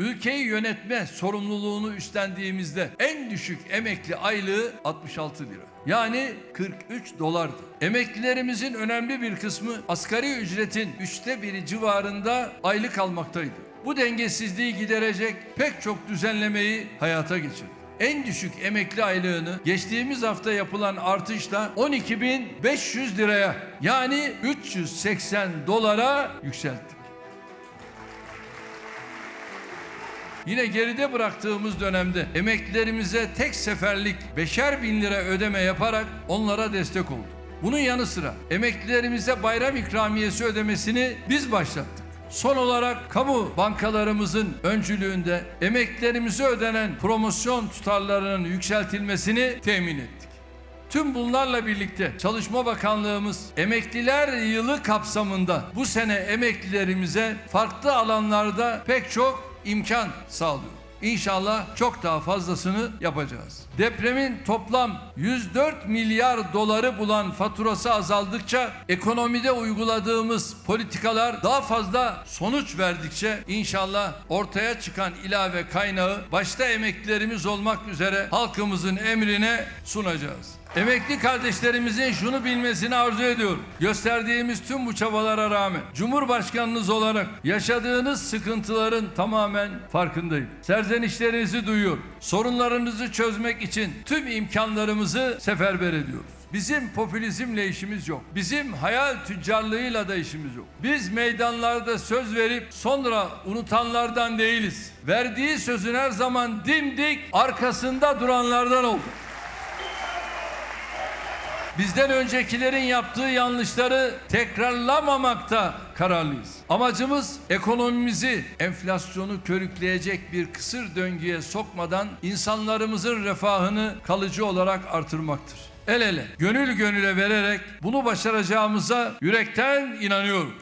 ülkeyi yönetme sorumluluğunu üstlendiğimizde en düşük emekli aylığı 66 lira. Yani 43 dolardı. Emeklilerimizin önemli bir kısmı asgari ücretin üçte biri civarında aylık almaktaydı. Bu dengesizliği giderecek pek çok düzenlemeyi hayata geçirdi. En düşük emekli aylığını geçtiğimiz hafta yapılan artışla 12.500 liraya yani 380 dolara yükselttik. Yine geride bıraktığımız dönemde emeklilerimize tek seferlik beşer bin lira ödeme yaparak onlara destek olduk. Bunun yanı sıra emeklilerimize bayram ikramiyesi ödemesini biz başlattık. Son olarak kamu bankalarımızın öncülüğünde emeklilerimize ödenen promosyon tutarlarının yükseltilmesini temin ettik. Tüm bunlarla birlikte Çalışma Bakanlığımız emekliler yılı kapsamında bu sene emeklilerimize farklı alanlarda pek çok imkan sağlıyor. İnşallah çok daha fazlasını yapacağız. Depremin toplam 104 milyar doları bulan faturası azaldıkça ekonomide uyguladığımız politikalar daha fazla sonuç verdikçe inşallah ortaya çıkan ilave kaynağı başta emeklilerimiz olmak üzere halkımızın emrine sunacağız. Emekli kardeşlerimizin şunu bilmesini arzu ediyorum. Gösterdiğimiz tüm bu çabalara rağmen Cumhurbaşkanınız olarak yaşadığınız sıkıntıların tamamen farkındayım. Serzenişlerinizi duyuyor. Sorunlarınızı çözmek için tüm imkanlarımızı seferber ediyoruz. Bizim popülizmle işimiz yok. Bizim hayal tüccarlığıyla da işimiz yok. Biz meydanlarda söz verip sonra unutanlardan değiliz. Verdiği sözün her zaman dimdik arkasında duranlardan olduk. Bizden öncekilerin yaptığı yanlışları tekrarlamamakta kararlıyız. Amacımız ekonomimizi enflasyonu körükleyecek bir kısır döngüye sokmadan insanlarımızın refahını kalıcı olarak artırmaktır. El ele, gönül gönüle vererek bunu başaracağımıza yürekten inanıyorum.